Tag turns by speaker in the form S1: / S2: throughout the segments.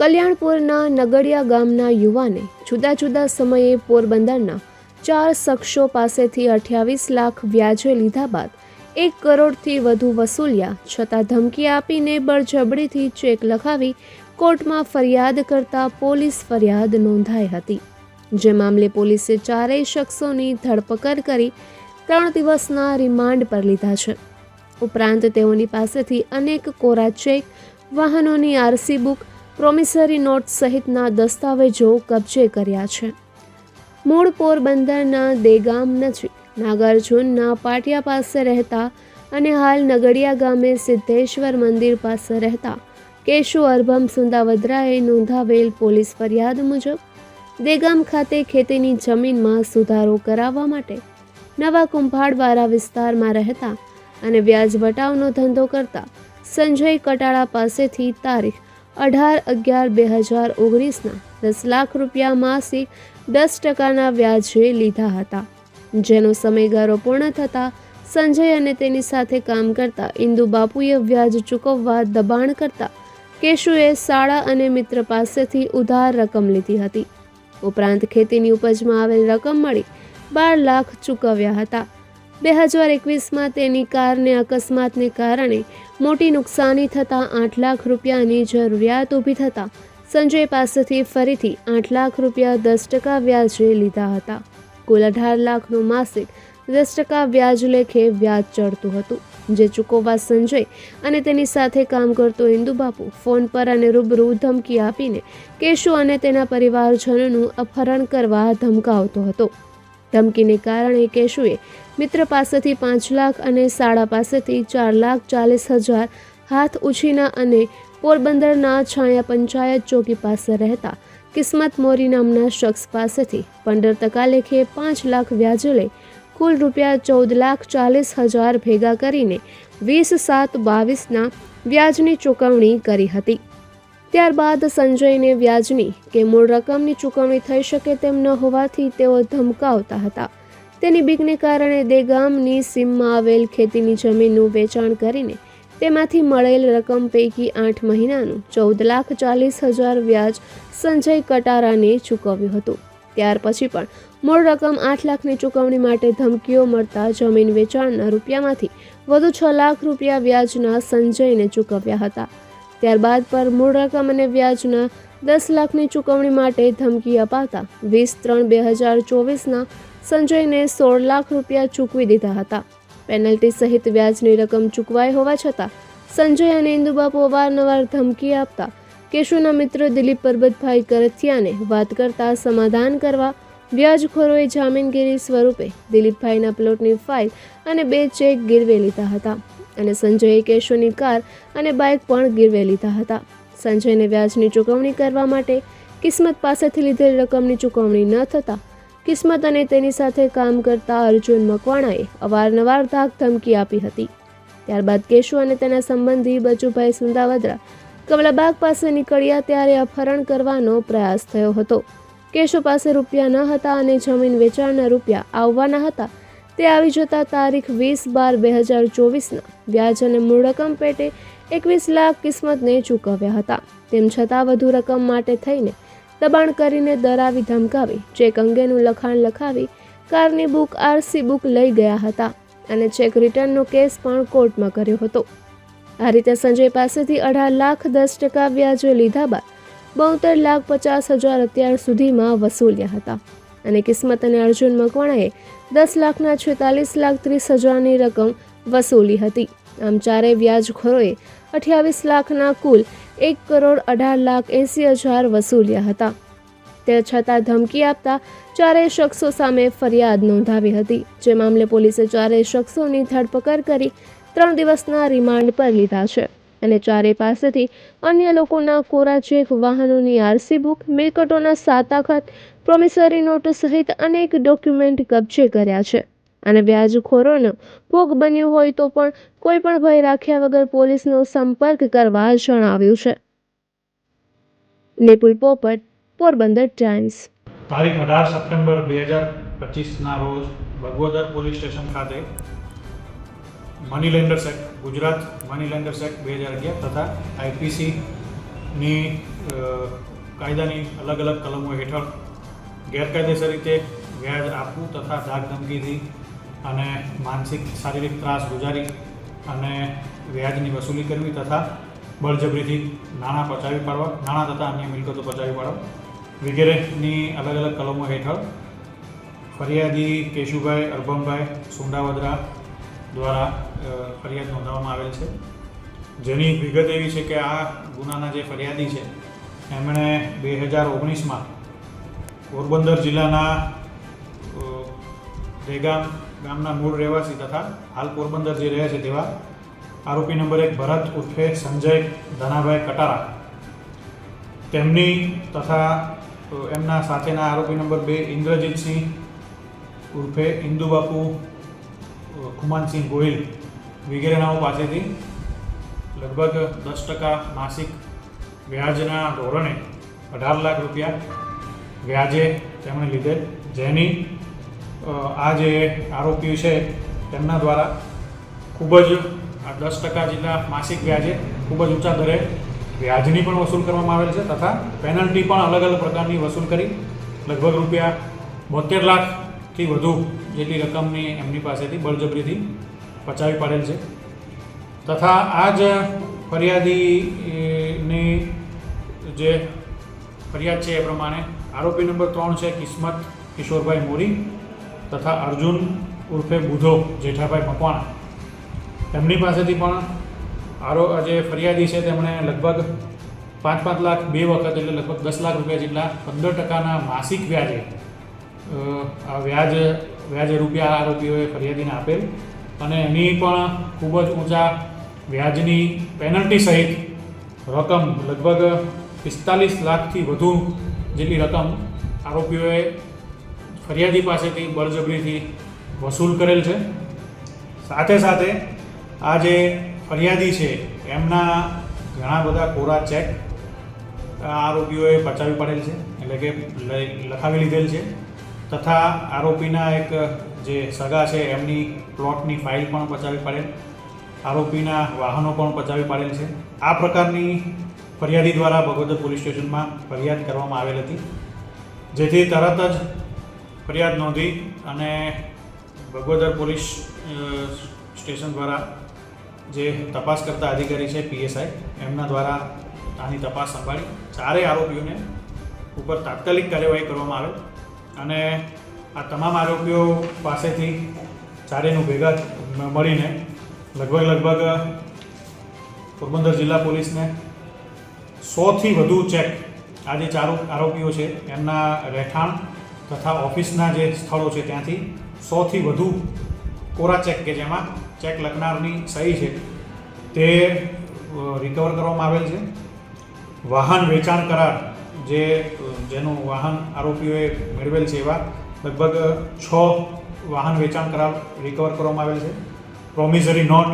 S1: કલ્યાણપુરના નગડિયા ગામના યુવાને જુદા જુદા સમયે પોરબંદરના ચાર શખ્સો પાસેથી અઠ્યાવીસ લાખ વ્યાજે લીધા બાદ એક કરોડથી વધુ વસૂલ્યા, છતાં ધમકી આપીને બળજબડીથી ચેક લખાવી કોર્ટમાં ફરિયાદ કરતા પોલીસ ફરિયાદ નોંધાઈ હતી. જે મામલે પોલીસે ચારેય શખ્સોની ધરપકડ કરી ત્રણ દિવસના રિમાન્ડ પર લીધા છે. ઉપરાંત તેઓની પાસેથી અનેક કોરા ચેક, વાહનોની આરસી બુક પ્રોમિસરી નોટ સહિતના દસ્તાવેજો કબજે કર્યા છે. મૂળ પોરબંદરના દેગામ નજીક નાગાર્જુનના પાટિયા પાસે રહેતા અને હાલ નગડિયા ગામે સિદ્ધેશ્વર મંદિર પાસે રહેતા કેશુ અર્ભમ સુંદાવદ્રાએ નોંધાવેલ પોલીસ ફરિયાદ મુજબ દેગામ ખાતે ખેતીની જમીનમાં સુધારો કરાવવા માટે નવા કુંભાડવાળા વિસ્તારમાં રહેતા અને વ્યાજ વટાવનો ધંધો કરતા સંજય કટાળા પાસેથી તારીખ અઢાર અગિયાર બે હજાર ઓગણીસના દસ લાખ રૂપિયા માસિક દસ ટકાના વ્યાજે લીધા હતા. જેનો સમયગાળો પૂર્ણ થતાં સંજય અને તેની સાથે કામ કરતા ઇન્દુ બાપુએ વ્યાજ ચૂકવવા દબાણ કરતા કેશુએ શાળા અને મિત્ર પાસેથી ઉધાર રકમ લીધી હતી. ઉપરાંત ખેતીની ઉપજમાં આવેલ રકમ મળી બાર લાખ ચૂકવ્યા હતા. બે હજાર એકવીસમાં તેની કારને અકસ્માતને કારણે મોટી નુકસાની થતાં આઠ લાખ રૂપિયાની જરૂરિયાત ઊભી થતાં સંજય પાસેથી ફરીથી આઠ લાખ રૂપિયા દસ ટકા વ્યાજે લીધા હતા. કુલ અઢાર લાખનું માસિક દસ ટકા વ્યાજ લેખે વ્યાજ ચડતું હતું, જે ચૂકવવા સંજય અને તેની સાથે કામ કરતો ઇન્દુબાપુ ફોન પર અને રૂબરૂ ધમકી આપીને કેશુ અને તેના પરિવારજનોનું અપહરણ કરવા ધમકાવતો હતો. ધમકીને કારણે કેશુએ મિત્ર પાસેથી પાંચ લાખ અને શાળા પાસેથી ચાર લાખ ચાલીસ હજાર હાથ ઉછીના અને પોરબંદરના છાયા પંચાયત ચોકી પાસે રહેતા કિસ્મત મોરી નામના શખ્સ પાસેથી પંદર ટકા લેખે પાંચ લાખ વ્યાજે લઈ કુલ રૂપિયા ચૌદ લાખ ચાલીસ હજાર ભેગા કરીને વીસ સાત બાવીસના વ્યાજની ચૂકવણી કરી હતી. ત્યારબાદ સંજયને વ્યાજની કે મૂળ રકમની ચૂકવણી થઈ શકે તેમ ન હોવાથી તેઓ ધમકાવતા હતા. તેની બીકને કારણે દેગામની સીમમાં આવેલ ખેતીની જમીનનું વેચાણ કરીને તેમાંથી મળેલ રકમ પૈકી આઠ મહિનાનું ચૌદ લાખ ચાલીસ હજાર વ્યાજ સંજય કટારાને ચૂકવ્યું હતું. ત્યાર પછી પણ મૂળ રકમ આઠ લાખની ચૂકવણી માટે ધમકીઓ મળતા જમીન વેચાણના રૂપિયામાંથી વધુ છ લાખ રૂપિયા વ્યાજના સંજયને ચૂકવ્યા હતા. ત્યારબાદ પર મૂળ રકમ અને વ્યાજના દસ લાખની ચૂકવણી માટે ધમકી અપાતા વીસ ત્રણ બે હજાર ચોવીસના સંજયને સોળ લાખ રૂપિયા ચૂકવી દીધા હતા. પેનલ્ટી સહિત વ્યાજની રકમ ચૂકવાઈ હોવા છતાં, સંજય અને ઇન્દુબાપુ અવારનવાર ધમકી આપતા કેશુના મિત્ર દિલીપ પરબતભાઈ કરથિયાને વાત કરતા સમાધાન કરવા વ્યાજખોરોએ જામીનગીરી સ્વરૂપે દિલીપભાઈના પ્લોટની ફાઇલ અને બે ચેક ગીરવે લીધા હતા અને સંજયે કેશુની કાર અને બાઇક પણ ગીરવે લીધા હતા. સંજયને વ્યાજની ચૂકવણી કરવા માટે કિસ્મત પાસેથી લીધેલ રકમની ચૂકવણી ન થતાં કિસ્મત અને તેની સાથે કામ કરતા અર્જુન મકવાણાએ અવારનવાર ધાક ધમકી આપી હતી. ત્યારબાદ કેશુ અને તેના સંબંધી બચુભાઈ સુંદાવદરા કમલાબાગ પાસે નીકળ્યા ત્યારે અપહરણ કરવાનો પ્રયાસ થયો હતો. કેશુ પાસે રૂપિયા ન હતા અને જમીન વેચાણના રૂપિયા આવવાના હતા. તે આવી જતા તારીખ વીસ બાર બે હજાર ચોવીસના વ્યાજ અને મૂળ રકમ પેટે એકવીસ લાખ કિસ્મતને ચૂકવ્યા હતા. તેમ છતાં વધુ રકમ માટે થઈને દબાણ કરીને ડરાવી ધમકાવી. ચેક અંગેનું લખાણ લખાવી કારની બુક, આરસી બુક લઈ ગયા હતા અને ચેક રિટર્નનો કેસ પણ કોર્ટમાં કર્યો હતો. આ રીતે સંજય પાસેથી અઢાર લાખ દસ ટકા વ્યાજે લીધા બાદ બોતેર લાખ પચાસ હજાર અત્યાર સુધીમાં વસૂલ્યા હતા. અને કિસ્મત અને અર્જુન મકવાણાએ દસ લાખના છેતાલીસ લાખ ત્રીસ હજારની રકમ વસૂલી હતી. આમ ચારેય વ્યાજખોરોએ અઠ્યાવીસ લાખના કુલ એક કરોડ અઢાર લાખ એંસી હજાર વસૂલ્યા હતા. તે છતાં ધમકી આપતા ચારેય શખ્સો સામે ફરિયાદ નોંધાવી હતી. જે મામલે પોલીસે ચારેય શખ્સોની ધરપકડ કરી ત્રણ દિવસના રિમાન્ડ પર લીધા છે અને ચારેય પાસેથી અન્ય લોકોના કોરા ચેક વાહનોની આરસી બુક, મિલકતોના સાતાખત પ્રોમિસરી નોટ સહિત અનેક ડોક્યુમેન્ટ કબજે કર્યા છે. અને વ્યાજખોરોનો ભોગ બન્યો હોય તો પણ કોઈ પણ ભય રાખ્યા વગર પોલીસનો સંપર્ક કરવા જણાવ્યું છે. નિપુલ પોપટ, પોરબંદર ટાઈમ્સ.
S2: તારીખ અઢાર સપ્ટેમ્બર બે હજાર પચીસના રોજ ભગવદર પોલીસ સ્ટેશન ખાતે money lenders act Gujarat money lenders act બે હજાર અગિયાર તથા આઈપીસીની કાયદાની અલગ અલગ કલમો હેઠળ ગેરકાયદેસર રીતે વ્યાજ આપવું તથા ધાક ધમકીથી અને માનસિક શારીરિક ત્રાસ ગુજારી અને વ્યાજની વસૂલી કરવી તથા બળજબરીથી નાણાં પચાવી પાડવા, નાણાં તથા અન્ય મિલકતો પચાવી પાડવા વગેરેની અલગ અલગ કલમો હેઠળ ફરિયાદી કેશુભાઈ અર્ભમભાઈ સુંડાવદરા દ્વારા ફરિયાદ નોંધવામાં આવેલ છે. જેની વિગત એવી છે કે આ ગુનાના જે ફરિયાદી છે, એમણે બે હજાર ઓગણીસમાં પોરબંદર જિલ્લાના દેગામ ગામના મૂળ રહેવાસી તથા હાલ પોરબંદર જે રહે છે તેવા આરોપી નંબર એક ભરત ઉર્ફે સંજય ધનાભાઈ કટારા. તેમની તથા એમના સાથેના આરોપી નંબર બે ઇન્દ્રજીતસિંહ ઉર્ફે ઇન્દુબાપુ ખુમાનસિંહ ગોહિલ વગેરેનાઓ પાસેથી લગભગ દસ ટકા માસિક વ્યાજના ધોરણે અઢાર લાખ રૂપિયા વ્યાજે તેમણે લીધેલ. જેની આ જે આરોપીઓ છે, તેમના દ્વારા ખૂબ જ આ દસ ટકા જેટલા માસિક વ્યાજે ખૂબ જ ઊંચા દરે વ્યાજની પણ વસૂલ કરવામાં આવેલ છે તથા પેનલ્ટી પણ અલગ અલગ પ્રકારની વસૂલ કરી. લગભગ રૂપિયા બોતેર લાખથી વધુ જેટલી રકમની એમની પાસેથી બળજબરીથી પચાવી પાડેલ છે. તથા આ જ ફરિયાદીની જે ફરિયાદ છે એ પ્રમાણે આરોપી નંબર ત્રણ છે કિસ્મત કિશોરભાઈ મોરી. તથા અર્જુન ઉર્ફે બુધો જેઠાભાઈ મકવાણા. એમની પાસેથી પણ આરો જે ફરિયાદી છે, તેમણે લગભગ પાંચ પાંચ લાખ બે વખત એટલે લગભગ દસ લાખ રૂપિયા જેટલા પંદર ટકાના માસિક વ્યાજે આ વ્યાજ, વ્યાજે રૂપિયા આરોપીઓએ ફરિયાદીને આપેલ. અને એની પણ ખૂબ જ ઊંચા વ્યાજની પેનલ્ટી સહિત રકમ લગભગ પિસ્તાલીસ લાખથી વધુ જેટલી રકમ આરોપીઓએ ફરિયાદી પાસેથી બળજબરીથી વસૂલ કરેલ છે. સાથે સાથે આ જે ફરિયાદી છે, એમના ઘણા બધા કોરા ચેક આરોપીઓએ પચાવી પાડેલ છે, એટલે કે લખાવી લીધેલ છે. તથા આરોપીના એક જે સગા છે, એમની પ્લોટની ફાઇલ પણ પચાવી પાડેલ. આરોપીના વાહનો પણ પચાવી પાડેલ છે. આ પ્રકારની ફરિયાદી દ્વારા બગોદર પોલીસ સ્ટેશનમાં ફરિયાદ કરવામાં આવેલ હતી. જેથી તરત જ ફરિયાદ નોંધી અને ભગોદર પોલીસ સ્ટેશન દ્વારા જે તપાસ કરતા અધિકારી છે, પીએસઆઈ, એમના દ્વારા આની તપાસ સંભાળી ચારેય આરોપીઓને ઉપર તાત્કાલિક કાર્યવાહી કરવામાં આવે અને આ તમામ આરોપીઓ પાસેથી ચારેયનું ભેગા મળીને લગભગ લગભગ પોરબંદર જિલ્લા પોલીસને સોથી વધુ ચેક આ જે ચારો આરોપીઓ છે, એમના રહેઠાણ તથા ઓફિસના જે સ્થળો છે ત્યાંથી સોથી વધુ કોરા ચેક કે જેમાં ચેક લખનારની સહી છે તે રિકવર કરવામાં આવેલ છે. વાહન વેચાણ કરાર જે જેનું વાહન આરોપીઓએ મેળવેલ છે એવા લગભગ છ વાહન વેચાણ કરાર રિકવર કરવામાં આવેલ છે. પ્રોમિઝરી નોટ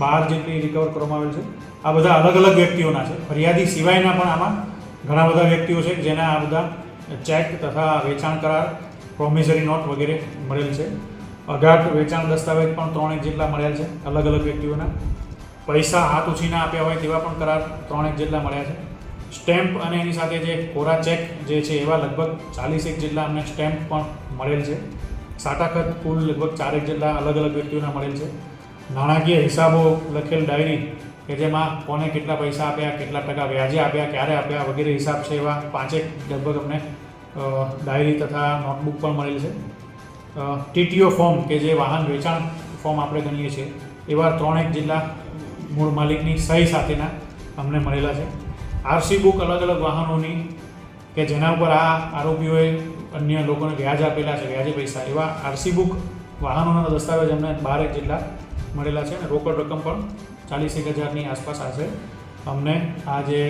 S2: બાર જેટલી રિકવર કરવામાં આવેલ છે. આ બધા અલગ અલગ વ્યક્તિઓના છે. ફરિયાદી સિવાયના પણ આમાં ઘણા બધા વ્યક્તિઓ છે જેના આ બધા ચેક તથા વેચાણ કરાર પ્રોમિઝરી નોટ વગેરે મળેલ છે. અઢાર વેચાણ દસ્તાવેજ પણ ત્રણેક જેટલા મળ્યા છે, અલગ અલગ વ્યક્તિઓના. પૈસા હાથ ઉછીના આપ્યા હોય તેવા પણ કરાર ત્રણેક જેટલા મળ્યા છે. સ્ટેમ્પ અને એની સાથે જે કોરા ચેક જે છે એવા લગભગ ચાલીસેક જેટલા અમને સ્ટેમ્પ પણ મળેલ છે. સાટાખત કુલ લગભગ ચારેક જેટલા અલગ અલગ વ્યક્તિઓના મળેલ છે. નાણાકીય હિસાબો લખેલ ડાયરી કે જેમાં કોને કેટલા પૈસા આપ્યા, કેટલા ટકા વ્યાજે આપ્યા, ક્યારે આપ્યા વગેરે હિસાબ છે એવા પાંચેક લગભગ અમને ડાયરી તથા નોટબુક પણ મળેલ છે. ટીટીઓ ફોર્મ કે જે વાહન વેચાણ ફોર્મ આપણે ગણીએ છીએ, એવા ત્રણેક જેટલા મૂળ માલિકની સહી સાથેના અમને મળેલા છે. આરસી બુક અલગ અલગ વાહનોની કે જેના ઉપર આ આરોપીઓએ અન્ય લોકોને વ્યાજ આપેલા છે, વ્યાજે પૈસા, એવા આરસી બુક વાહનોના દસ્તાવેજ અમને બારેક જેટલા મળેલા છે અને રોકડ રકમ પણ ચાલીસ એક હજારની આસપાસ આશરે અમને આ જે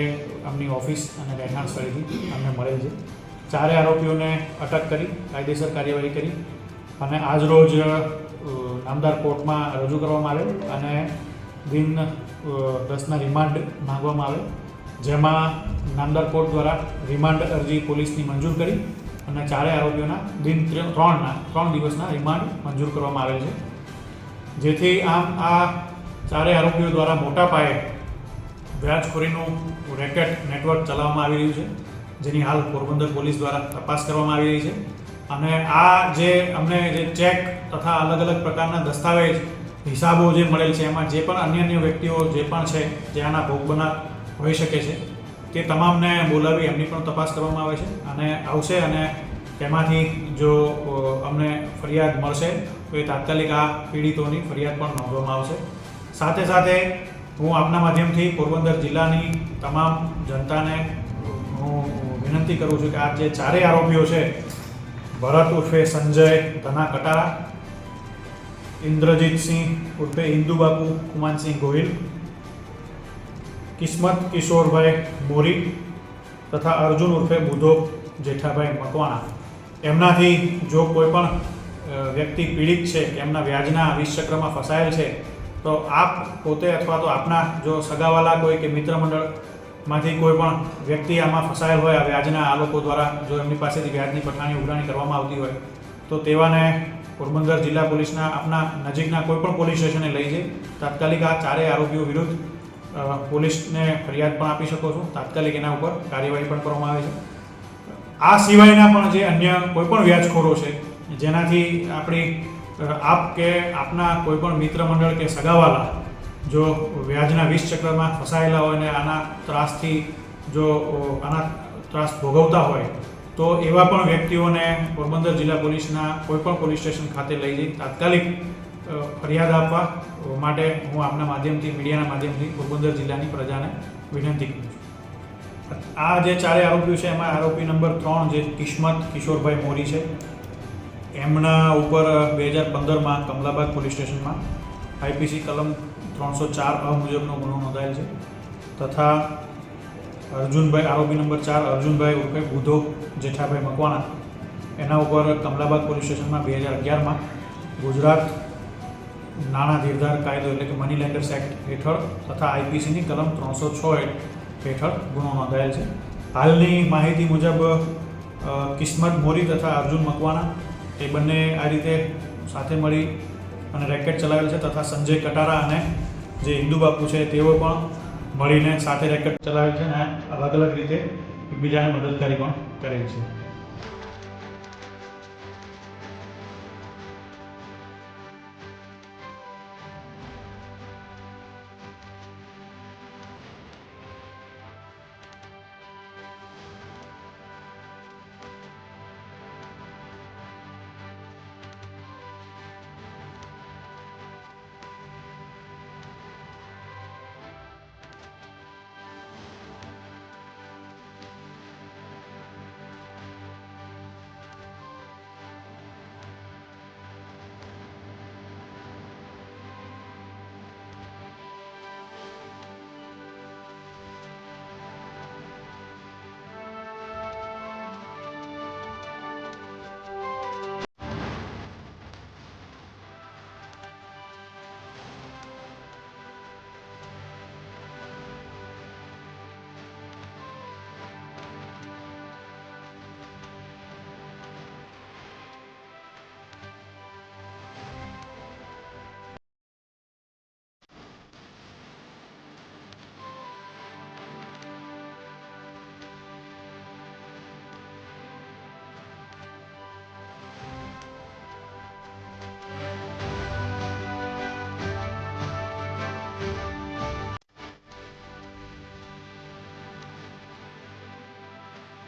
S2: અમની ઓફિસ અને રહેઠાણ સ્થળેથી અમને મળેલ છે. ચારે આરોપીઓને અટક કરી, કાયદેસર કાર્યવાહી કરી અને આજરોજ રોજ નામદાર કોર્ટમાં રજૂ કરવામાં આવેલ અને દિન દસના રિમાન્ડ માંગવામાં આવે જેમાં નામદાર કોર્ટ દ્વારા રિમાન્ડ અરજી પોલીસની મંજૂર કરી અને ચારે આરોપીઓના દિન ત્રે- ત્રણના, ત્રણ દિવસના રિમાન્ડ મંજૂર કરવામાં આવેલ છે. જેથી આમ આ ચારે આરોપીઓ દ્વારા મોટા પાયે વ્યાજખોરીનું રેકેટ નેટવર્ક ચલાવવામાં આવી રહ્યું છે, જેની હાલ પોરબંદર પોલીસ દ્વારા તપાસ કરવામાં આવી રહી છે. અને આ જે અમને જે ચેક તથા અલગ અલગ પ્રકારના દસ્તાવેજ, હિસાબો જે મળેલ છે, એમાં જે પણ અન્ય અન્ય વ્યક્તિઓ જે પણ છે, જે આના ભોગ બના હોઈ શકે છે, તે તમામને બોલાવી એમની પણ તપાસ કરવામાં આવે છે. અને આવશે અને તેમાંથી જો અમને ફરિયાદ મળશે, તો એ તાત્કાલિક આ પીડિતોની ફરિયાદ પણ નોંધવામાં આવશે. સાથે સાથે હું આપના માધ્યમથી પોરબંદર જિલ્લાની તમામ જનતાને હું વિનંતી કરું છું કે આ જે ચારેય આરોપીઓ છે, ભરત ઉર્ફે સંજય, ધના કટારા ઇન્દ્રજીતસિંહ ઉર્ફે ઇન્દુબાપુ, કુમાનસિંહ ગોહિલ, કિસ્મત કિશોરભાઈ મોરી તથા અર્જુન ઉર્ફે બુધો જેઠાભાઈ મકવાણા. એમનાથી જો કોઈ પણ વ્યક્તિ પીડિત છે એમના વ્યાજના વીસ ફસાયેલ છે તો આપ પોતે અથવા તો આપના જો સગાવાલા કોઈ કે મિત્ર મંડળમાંથી કોઈ પણ વ્યક્તિ આમાં ફસાયેલ હોય આ વ્યાજના આ લોકો દ્વારા જો એમની પાસેથી વ્યાજની પઠાણી ઉઘરાણી કરવામાં આવતી હોય, તો તેવાને પોરબંદર જિલ્લા પોલીસના આપના નજીકના કોઈ પણ પોલીસ સ્ટેશને લઈ જઈ. તાત્કાલિક આ ચારેય આરોપીઓ વિરુદ્ધ પોલીસને ફરિયાદ પણ આપી શકો છો. તાત્કાલિક એના ઉપર કાર્યવાહી પણ કરવામાં આવે છે. આ સિવાયના પણ જે અન્ય કોઈ પણ વ્યાજખોરો છે, જેનાથી આપણી આપ કે આપના કોઈ પણ મિત્ર મંડળ કે સગાવાલા જો વ્યાજના વીસ ચક્રમાં ફસાયેલા હોય ને આના ત્રાસથી જો આના ત્રાસ ભોગવતા હોય, તો એવા પણ વ્યક્તિઓને પોરબંદર જિલ્લા પોલીસના કોઈપણ પોલીસ સ્ટેશન ખાતે લઈ જઈ તાત્કાલિક ફરિયાદ આપવા માટે હું આપના માધ્યમથી, મીડિયાના માધ્યમથી પોરબંદર જિલ્લાની પ્રજાને વિનંતી કરું છું. આ જે ચારે આરોપીઓ છે, એમાં આરોપી નંબર ત્રણ જે કિસ્મત કિશોરભાઈ મોરી છે એમના ઉપર બે હજાર પંદરમાં કમલાબાગ પોલીસ સ્ટેશનમાં આઈપીસી કલમ ત્રણસો ચાર અ મુજબનો ગુનો નોંધાયેલ છે. તથા અર્જુનભાઈ, આરોપી નંબર ચાર અર્જુનભાઈ ઉર્ફે બુધો જેઠાભાઈ મકવાણા, એના ઉપર કમલાબાગ પોલીસ સ્ટેશનમાં બે હજાર અગિયારમાં ગુજરાત નાણાં ધીરધાર કાયદો એટલે કે મની લેન્ડર્સ એક્ટ હેઠળ તથા આઈપીસીની કલમ ત્રણસો છ હેઠળ ગુનો નોંધાયેલ છે. હાલની માહિતી મુજબ કિસ્મત મોરી તથા અર્જુન મકવાણા એ બંને આ રીતે સાથે મળી અને રેકેટ ચલાવેલ છે તથા સંજય કટારા અને જે હિન્દુ બાપુ છે, તેઓ પણ મળીને સાથે રેકેટ ચલાવેલ છે અને અલગ અલગ રીતે એકબીજાને મદદગારી પણ કરેલ છે.